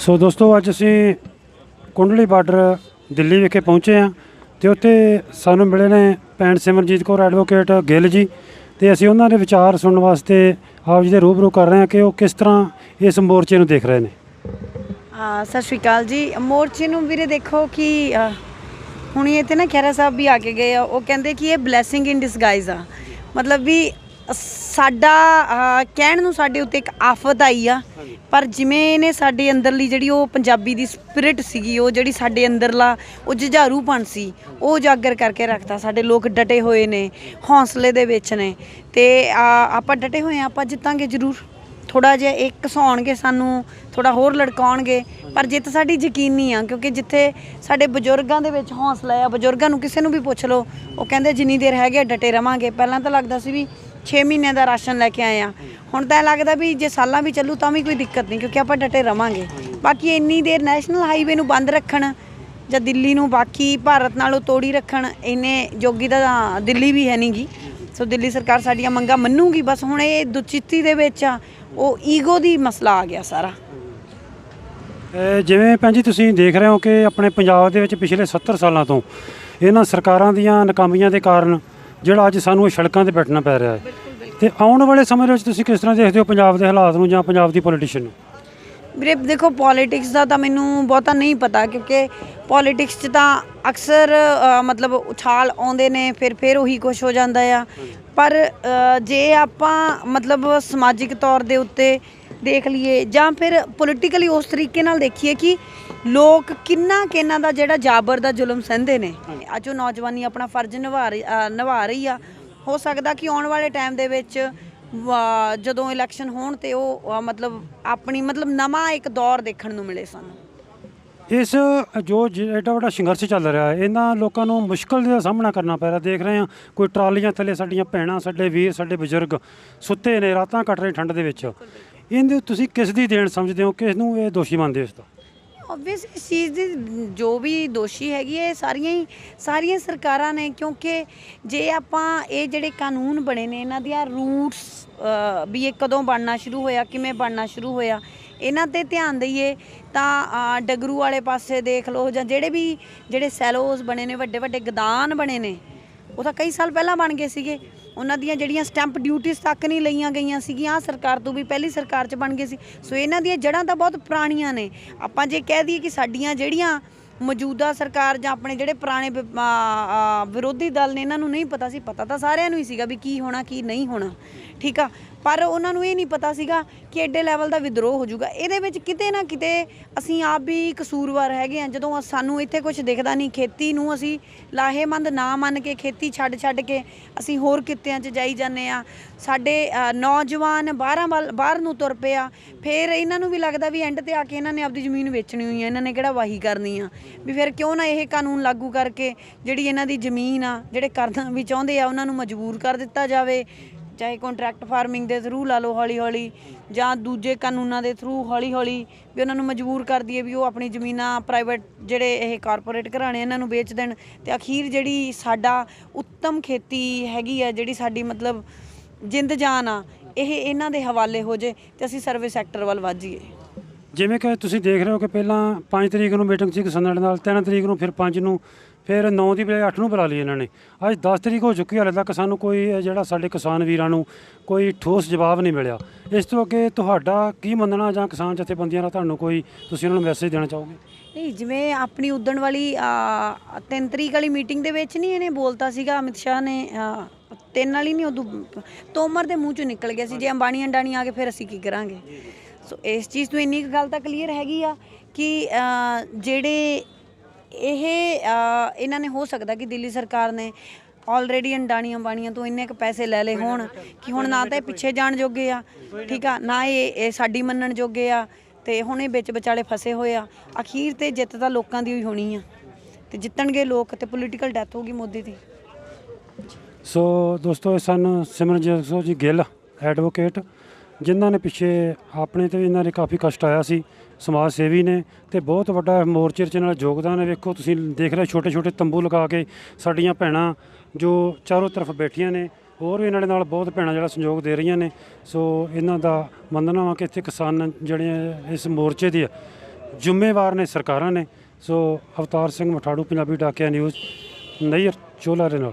ਸੋ ਦੋਸਤੋ, ਅੱਜ ਅਸੀਂ ਕੁੰਡਲੀ ਬਾਰਡਰ ਦਿੱਲੀ ਵਿਖੇ ਪਹੁੰਚੇ ਹਾਂ ਤੇ ਉੱਥੇ ਸਾਨੂੰ ਮਿਲੇ ਨੇ ਭੈਣ ਸਿਮਰਜੀਤ ਕੌਰ ਐਡਵੋਕੇਟ ਗਿੱਲ ਜੀ ਤੇ ਅਸੀਂ ਉਹਨਾਂ ਦੇ ਵਿਚਾਰ ਸੁਣਨ ਵਾਸਤੇ ਆਪ ਜੀ ਦੇ ਰੂਬਰੂ ਕਰ ਰਹੇ ਹਾਂ ਕਿ ਉਹ ਕਿਸ ਤਰ੍ਹਾਂ ਇਸ ਮੋਰਚੇ ਨੂੰ ਦੇਖ ਰਹੇ ਨੇ। ਸਤਿ ਸ਼੍ਰੀ ਅਕਾਲ ਜੀ। ਮੋਰਚੇ ਨੂੰ ਵੀਰੇ ਦੇਖੋ ਕਿ ਹੁਣ ਇਹ ਤੇ ਨਾ ਖਹਿਰਾ ਸਾਹਿਬ ਵੀ ਆ ਕੇ ਗਏ ਆ, ਉਹ ਕਹਿੰਦੇ ਕਿ ਇਹ ਬਲੇਸਿੰਗ ਇਨ ਡਿਸਗਾਈਜ਼ ਆ। ਮਤਲਬ ਵੀ ਸਾਡਾ ਕਹਿਣ ਨੂੰ ਸਾਡੇ ਉੱਤੇ ਇੱਕ ਆਫਤ ਆਈ ਆ। ਪਰ ਜਿਵੇਂ ਇਹਨੇ ਸਾਡੇ ਅੰਦਰਲੀ ਜਿਹੜੀ ਉਹ ਪੰਜਾਬੀ ਦੀ ਸਪਿਰਿਟ ਸੀਗੀ ਉਹ ਜਿਹੜੀ ਸਾਡੇ ਅੰਦਰਲਾ ਉਹ ਜੁਝਾਰੂਪਣ ਸੀ ਉਹ ਉਜਾਗਰ ਕਰਕੇ ਰੱਖਤਾ। ਸਾਡੇ ਲੋਕ ਡਟੇ ਹੋਏ ਨੇ ਹੌਸਲੇ ਦੇ ਵਿੱਚ ਨੇ। ਤੇ ਆਪਾਂ ਡਟੇ ਹੋਏ ਆ ਆਪਾਂ ਜਿੱਤਾਂਗੇ ਜ਼ਰੂਰ। ਥੋੜਾ ਜਿਹਾ ਇੱਕ ਘਸਾਉਣਗੇ ਸਾਨੂੰ ਥੋੜਾ ਹੋਰ ਲੜਕਾਉਣਗੇ। ਪਰ ਜਿੱਤ ਸਾਡੀ ਯਕੀਨੀ ਆ ਕਿਉਂਕਿ ਜਿੱਥੇ ਸਾਡੇ ਬਜ਼ੁਰਗਾਂ ਦੇ ਵਿੱਚ ਹੌਸਲਾ ਆ ਬਜ਼ੁਰਗਾਂ ਨੂੰ ਕਿਸੇ ਨੂੰ ਵੀ ਪੁੱਛ ਲਓ ਉਹ ਕਹਿੰਦੇ ਜਿੰਨੀ ਦੇਰ ਹੈਗੇ ਡਟੇ ਰਵਾਂਗੇ। ਪਹਿਲਾਂ ਤਾਂ ਲੱਗਦਾ ਸੀ ਵੀ 6 ਮਹੀਨਿਆਂ ਦਾ ਰਾਸ਼ਨ ਲੈ ਕੇ ਆਏ ਆ। ਹੁਣ ਤਾਂ ਇਹ ਲੱਗਦਾ ਵੀ ਜੇ ਸਾਲਾਂ ਵੀ ਚੱਲੂ ਤਾਂ ਵੀ ਕੋਈ ਦਿੱਕਤ ਨਹੀਂ, ਕਿਉਂਕਿ ਆਪਾਂ ਡਟੇ ਰਵਾਂਗੇ। ਬਾਕੀ ਇੰਨੀ ਦੇਰ ਨੈਸ਼ਨਲ ਹਾਈਵੇ ਨੂੰ ਬੰਦ ਰੱਖਣ ਜਾਂ ਦਿੱਲੀ ਨੂੰ ਬਾਕੀ ਭਾਰਤ ਨਾਲੋਂ ਤੋੜੀ ਰੱਖਣ, ਇੰਨੇ ਜੋਗੀ ਤਾਂ ਦਿੱਲੀ ਵੀ ਹੈ ਨਹੀਂਗੀ ਸੋ ਦਿੱਲੀ ਸਰਕਾਰ ਸਾਡੀਆਂ ਮੰਗਾਂ ਮੰਨੂਗੀ, ਬਸ ਹੁਣ ਇਹ ਦੁਚਿੱਤੀ ਦੇ ਵਿੱਚ ਆ, ਉਹ ਈਗੋ ਦੀ ਮਸਲਾ ਆ ਗਿਆ ਸਾਰਾ। ਜਿਵੇਂ ਭੈਣ ਜੀ ਤੁਸੀਂ ਦੇਖ ਰਹੇ ਹੋ ਕਿ ਆਪਣੇ ਪੰਜਾਬ ਦੇ ਵਿੱਚ ਪਿਛਲੇ 70 ਸਾਲਾਂ ਤੋਂ ਇਹਨਾਂ ਸਰਕਾਰਾਂ ਦੀਆਂ ਨਾਕਾਮੀਆਂ ਦੇ ਕਾਰਨ ਜਿਹੜਾ ਅੱਜ ਸਾਨੂੰ ਇਹ ਸੜਕਾਂ ਤੇ ਬੈਠਣਾ ਪੈ ਰਿਹਾ ਹੈ। ਤੇ ਆਉਣ ਵਾਲੇ ਸਮੇਂ ਦੇ ਵਿੱਚ ਤੁਸੀਂ ਕਿਸ ਤਰ੍ਹਾਂ ਦੇਖਦੇ ਹੋ ਪੰਜਾਬ ਦੇ ਹਾਲਾਤ ਨੂੰ ਜਾਂ ਪੰਜਾਬ ਦੀ ਪੋਲੀਟੀਸ਼ੀਅਨ ਨੂੰ? ਵੀਰੇ ਦੇਖੋ ਪੋਲਿਟਿਕਸ ਦਾ ਤਾਂ ਮੈਨੂੰ ਬਹੁਤਾ ਨਹੀਂ ਪਤਾ ਕਿਉਂਕਿ ਪੋਲਿਟਿਕਸ 'ਚ ਤਾਂ ਅਕਸਰ ਅ, ਮਤਲਬ ਉਛਾਲ ਆਉਂਦੇ ਨੇ ਫਿਰ ਫਿਰ ਉਹੀ ਕੁਝ ਹੋ ਜਾਂਦਾ ਆ। ਪਰ ਅ, ਜੇ ਆਪਾਂ ਮਤਲਬ ਸਮਾਜਿਕ ਤੌਰ ਦੇ ਉੱਤੇ ਦੇਖ ਲਈਏ ਜਾਂ ਫਿਰ ਪੋਲਿਟੀਕਲੀ ਉਸ ਤਰੀਕੇ ਨਾਲ ਦੇਖੀਏ ਕਿ ਲੋਕ ਕਿੰਨਾ ਕਿੰਨਾ ਦਾ ਜਿਹੜਾ ਜਾਬਰ ਦਾ ਜ਼ੁਲਮ ਸਹਿੰਦੇ ਨੇ। ਅੱਜ ਉਹ ਨੌਜਵਾਨੀ ਆਪਣਾ ਫਰਜ਼ ਨਿਭਾ ਰਹੀ ਅ, ਨਿਭਾ ਰਹੀ ਆ। ਹੋ ਸਕਦਾ ਕਿ ਆਉਣ ਵਾਲੇ ਟਾਈਮ ਦੇ ਵਿੱਚ ਵਾ- ਜਦੋਂ ਇਲੈਕਸ਼ਨ ਹੋਣ ਤੇ ਉਹ ਅ, ਮਤਲਬ ਆਪਣੀ ਮਤਲਬ ਨਵਾਂ ਇੱਕ ਦੌਰ ਦੇਖਣ ਨੂੰ ਮਿਲੇ ਸਾਨੂੰ। ਇਸ ਜੋ ਜ- ਐਡਾ ਵੱਡਾ ਸੰਘਰਸ਼ ਚੱਲ ਰਿਹਾ ਹੈ ਇਹਨਾਂ ਲੋਕਾਂ ਨੂੰ ਮੁਸ਼ਕਲ ਦਾ ਸਾਹਮਣਾ ਕਰਨਾ ਪੈ ਰਿਹਾ। ਦੇਖ ਰਹੇ ਹਾਂ ਕੋਈ ਟਰਾਲੀਆਂ ਥੱਲੇ ਸਾਡੀਆਂ ਭੈਣਾਂ ਸਾਡੇ ਵੀਰ ਸਾਡੇ ਬਜ਼ੁਰਗ ਸੁੱਤੇ ਨੇ ਰਾਤਾਂ ਕੱਟ ਰਹੇ ਠੰਡ ਦੇ ਵਿੱਚ। ਇਹਦੇ ਤੁਸੀਂ ਕਿਸ ਦੀ ਦੇਣ ਸਮਝਦੇ ਹੋ? ਕਿਸ ਨੂੰ ਇਹ ਦੋਸ਼ੀ ਮੰਨਦੇ ਹੋ ਇਸ ਦਾ ਆਬਵੀਅਸ ਇਸ ਚੀਜ਼ ਦੀ ਜੋ ਵੀ ਦੋਸ਼ੀ ਹੈਗੀ ਹੈ ਇਹ ਸਾਰੀਆਂ ਹੀ ਸਾਰੀਆਂ ਸਰਕਾਰਾਂ ਨੇ ਕਿਉਂਕਿ ਜੇ ਆਪਾਂ ਇਹ ਜਿਹੜੇ ਕਾਨੂੰਨ ਬਣੇ ਨੇ ਇਹਨਾਂ ਦੀਆਂ ਰੂਟਸ ਵੀ ਇਹ ਕਦੋਂ ਬਣਨਾ ਸ਼ੁਰੂ ਹੋਇਆ ਕਿਵੇਂ ਬਣਨਾ ਸ਼ੁਰੂ ਹੋਇਆ ਇਹਨਾਂ ਤੇ ਧਿਆਨ ਦਈਏ ਤਾਂ ਅ, ਡਗਰੂ ਵਾਲੇ ਪਾਸੇ ਦੇਖ ਲਓ ਜਾਂ ਜਿਹੜੇ ਵੀ ਜਿਹੜੇ ਸੈਲੋਜ਼ ਬਣੇ ਨੇ ਵੱਡੇ ਵੱਡੇ ਗਦਾਨ ਬਣੇ ਨੇ ਉਹ ਤਾਂ ਕਈ ਸਾਲ ਪਹਿਲਾਂ ਬਣ ਗਏ ਸੀਗੇ। ਉਹਨਾਂ ਦੀਆਂ ਜਿਹੜੀਆਂ ਸਟੈਂਪ ਡਿਊਟੀਆਂ ਤੱਕ ਨਹੀਂ ਲਈਆਂ ਗਈਆਂ ਸੀਗੀਆਂ, ਆਹ ਸਰਕਾਰ ਤੋਂ ਵੀ ਪਹਿਲੀ ਸਰਕਾਰ 'ਚ ਬਣ ਗਏ ਸੀ। ਸੋ ਇਹਨਾਂ ਦੀਆਂ ਜੜ੍ਹਾਂ ਤਾਂ ਬਹੁਤ ਪੁਰਾਣੀਆਂ ਨੇ। ਆਪਾਂ ਜੇ ਕਹਿ ਦਈਏ ਕਿ ਸਾਡੀਆਂ ਜਿਹੜੀਆਂ ਮੌਜੂਦਾ ਸਰਕਾਰ ਜਾਂ ਆਪਣੇ ਜਿਹੜੇ ਪੁਰਾਣੇ ਵਿਰੋਧੀ ਦਲ ਨੇ ਇਹਨਾਂ ਨੂੰ ਨਹੀਂ ਪਤਾ ਸੀ, ਪਤਾ ਤਾਂ ਸਾਰਿਆਂ ਨੂੰ ਹੀ ਸੀਗਾ ਵੀ ਕੀ ਹੋਣਾ, ਕੀ ਨਹੀਂ ਹੋਣਾ, ਠੀਕ ਆ? ਪਰ ਉਹਨਾਂ ਨੂੰ ਇਹ ਨਹੀਂ ਪਤਾ ਸੀਗਾ ਕਿ ਐਡੇ ਲੈਵਲ ਦਾ ਵਿਦਰੋਹ ਹੋ ਜਾਊਗਾ। ਇਹਦੇ ਵਿੱਚ ਕਿਤੇ ਨਾ ਕਿਤੇ ਅਸੀਂ ਆਪ ਵੀ ਕਸੂਰਵਾਰ ਹੈਗੇ ਆ ਜਦੋਂ ਸਾਨੂੰ ਇੱਥੇ ਕੁਝ ਦਿਖਦਾ ਨਹੀਂ, ਖੇਤੀ ਨੂੰ ਅਸੀਂ ਲਾਹੇਮੰਦ ਨਾ ਮੰਨ ਕੇ, ਖੇਤੀ ਛੱਡ ਛੱਡ ਕੇ ਅਸੀਂ ਹੋਰ ਕਿੱਤਿਆਂ 'ਚ ਜਾਈ ਜਾਂਦੇ ਆ ਸਾਡੇ ਨੌਜਵਾਨ ਬਾਹਰਾਂ ਵੱਲ ਬਾਹਰ ਨੂੰ ਤੁਰ ਪਿਆ। ਫਿਰ ਇਹਨਾਂ ਨੂੰ ਵੀ ਲੱਗਦਾ ਵੀ ਐਂਡ ਤੇ ਆ ਕੇ ਇਹਨਾਂ ਨੇ ਆਪਦੀ ਜ਼ਮੀਨ ਵੇਚਣੀ ਹੋਈ ਆ ਇਹਨਾਂ ਨੇ ਕਿਹੜਾ ਵਾਹੀ ਕਰਨੀ ਆ? ਵੀ ਫਿਰ ਕਿਉਂ ਨਾ ਇਹ ਕਾਨੂੰਨ ਲਾਗੂ ਕਰਕੇ ਜਿਹੜੀ ਇਹਨਾਂ ਦੀ ਜ਼ਮੀਨ ਆ, ਜਿਹੜੇ ਕਰਨਾ ਵੀ ਚਾਹੁੰਦੇ ਆ, ਉਹਨਾਂ ਨੂੰ ਮਜਬੂਰ ਕਰ ਦਿੱਤਾ ਜਾਵੇ। ਚਾਹੇ ਕੰਟਰੈਕਟ ਫਾਰਮਿੰਗ ਦੇ ਥਰੂ ਲਾ ਲਓ ਹੌਲੀ ਹੌਲੀ ਜਾਂ ਦੂਜੇ ਕਾਨੂੰਨਾਂ ਦੇ ਥਰੂ ਹੌਲੀ ਹੌਲੀ ਵੀ ਉਹਨਾਂ ਨੂੰ ਮਜਬੂਰ ਕਰ ਦਈਏ ਵੀ ਉਹ ਆਪਣੀ ਜ਼ਮੀਨਾਂ ਪ੍ਰਾਈਵੇਟ ਜਿਹੜੇ ਇਹ ਕਾਰਪੋਰੇਟ ਘਰਾਣੇ ਇਹਨਾਂ ਨੂੰ ਵੇਚ ਦੇਣ। ਤੇ ਅਖੀਰ ਜਿਹੜੀ ਸਾਡਾ ਉੱਤਮ ਖੇਤੀ ਹੈਗੀ ਆ, ਜਿਹੜੀ ਸਾਡੀ ਮਤਲਬ ਜਿੰਦ ਜਾਨ ਆ, ਇਹ ਇਹਨਾਂ ਦੇ ਹਵਾਲੇ ਹੋ ਜੇ ਤੇ ਅਸੀਂ ਸਰਵਿਸ ਸੈਕਟਰ ਵੱਲ ਵੱਧ ਜਾਈਏ। ਜਿਵੇਂ ਕਿ ਤੁਸੀਂ ਦੇਖ ਰਹੇ ਹੋ ਕਿ ਪਹਿਲਾਂ 5 ਤਰੀਕ ਨੂੰ ਮੀਟਿੰਗ ਸੀ ਕਿਸਾਨਾਂ ਦੇ ਨਾਲ 3 ਤਰੀਕ ਨੂੰ ਫਿਰ 5 ਨੂੰ ਫਿਰ 9 ਦੀ ਬਜਾਏ 8 ਨੂੰ ਬੁਲਾ ਲਈ ਇਹਨਾਂ ਨੇ। ਅੱਜ 10 ਤਰੀਕ ਹੋ ਚੁੱਕੀ ਹਾਲੇ ਤੱਕ ਸਾਨੂੰ ਕੋਈ ਜਿਹੜਾ ਸਾਡੇ ਕਿਸਾਨ ਵੀਰਾਂ ਨੂੰ ਕੋਈ ਠੋਸ ਜਵਾਬ ਨਹੀਂ ਮਿਲਿਆ। ਇਸ ਤੋਂ ਅੱਗੇ ਤੁਹਾਡਾ ਕੀ ਮੰਨਣਾ ਜਾਂ ਕਿਸਾਨ ਜਥੇਬੰਦੀਆਂ ਦਾ ਤੁਹਾਨੂੰ ਕੋਈ ਤੁਸੀਂ ਉਹਨਾਂ ਨੂੰ ਮੈਸੇਜ ਦੇਣਾ ਚਾਹੋਗੇ? ਨਹੀਂ ਜਿਵੇਂ ਆਪਣੀ ਉਦਣ ਵਾਲੀ ਆ, ਤਿੰਨ ਤਰੀਕ ਵਾਲੀ ਮੀਟਿੰਗ ਦੇ ਵਿੱਚ ਨਹੀਂ ਇਹਨੇ ਬੋਲਤਾ ਸੀਗਾ ਅਮਿਤ ਸ਼ਾਹ ਨੇ ਤਿੰਨ ਵਾਲੀ ਨਹੀਂ ਉਦੋਂ ਤੋਮਰ ਦੇ ਮੂੰਹ ਚੋਂ ਨਿਕਲ ਗਿਆ ਸੀ ਜੇ ਅੰਬਾਣੀ ਅੰਡਾਣੀ ਆ ਕੇ ਫਿਰ ਅਸੀਂ ਕੀ ਕਰਾਂਗੇ? ਸੋ ਇਸ ਚੀਜ਼ ਤੋਂ ਇੰਨੀ ਕੁ ਗੱਲ ਤਾਂ ਕਲੀਅਰ ਹੈਗੀ ਆ ਕਿ ਜਿਹੜੇ ਇਹ ਇਹਨਾਂ ਨੇ ਹੋ ਸਕਦਾ ਕਿ ਦਿੱਲੀ ਸਰਕਾਰ ਨੇ ਆਲਰੇਡੀ ਅੰਡਾਣੀਆਂ ਬਾਣੀਆਂ ਤੋਂ ਇੰਨੇ ਕ ਪੈਸੇ ਲੈ ਲਏ ਹੋਣ ਕਿ ਹੁਣ ਨਾ ਤਾਂ ਇਹ ਪਿੱਛੇ ਜਾਣ ਜੋਗੇ ਆ, ਠੀਕ ਆ, ਨਾ ਇਹ ਇਹ ਸਾਡੀ ਮੰਨਣ ਜੋਗੇ ਆ ਤੇ ਹੁਣ ਇਹ ਵਿੱਚ ਵਿਚਾਲੇ ਫਸੇ ਹੋਏ ਆ। ਅਖੀਰ ਤੇ ਜਿੱਤ ਤਾਂ ਲੋਕਾਂ ਦੀ ਹੋਈ ਹੋਣੀ ਆ ਤੇ ਜਿੱਤਣਗੇ ਲੋਕ ਤੇ ਪੋਲੀਟੀਕਲ ਡੈਥ ਹੋਗੀ ਮੋਦੀ ਦੀ। ਸੋ ਦੋਸਤੋ ਇਹ ਸਨ ਸਿਮਰਨਜੀਤ ਸਿੰਘ ਜੀ ਗਿੱਲ ਐਡਵੋਕੇਟ ਜਿਨ੍ਹਾਂ ਨੇ ਪਿੱਛੇ ਆਪਣੇ ਤੇ ਵੀ ਇਹਨਾਂ ਨੇ ਕਾਫੀ ਕਸ਼ਟ ਆਇਆ ਸੀ, ਸਮਾਜ ਸੇਵੀ ਨੇ ਤੇ ਬਹੁਤ ਵੱਡਾ ਮੋਰਚੇ 'ਚ ਨਾਲ ਯੋਗਦਾਨ ਹੈ। ਵੇਖੋ, ਤੁਸੀਂ ਦੇਖ ਰਹੇ ਛੋਟੇ ਛੋਟੇ ਤੰਬੂ ਲਗਾ ਕੇ ਸਾਡੀਆਂ ਭੈਣਾਂ ਜੋ ਚਾਰੋਂ ਤਰਫ ਬੈਠੀਆਂ ਨੇ, ਹੋਰ ਵੀ ਇਹਨਾਂ ਦੇ ਨਾਲ ਬਹੁਤ ਭੈਣਾਂ ਜਿਹੜਾ ਸੰਯੋਗ ਦੇ ਰਹੀਆਂ ਨੇ। ਸੋ ਇਹਨਾਂ ਦਾ ਮੰਨਣਾ ਵਾ ਕਿ ਇੱਥੇ ਕਿਸਾਨ ਜਿਹੜੇ ਇਸ ਮੋਰਚੇ ਦੀ ਜ਼ਿੰਮੇਵਾਰ ਨੇ, ਸਰਕਾਰਾਂ ਨੇ। ਸੋ ਅਵਤਾਰ ਸਿੰਘ ਮਠਾੜੂ, ਪੰਜਾਬੀ ਡਾਕਿਆ ਨਿਊਜ਼ ਨਈਰ ਚੋਲਾ ਦੇ ਨਾਲ।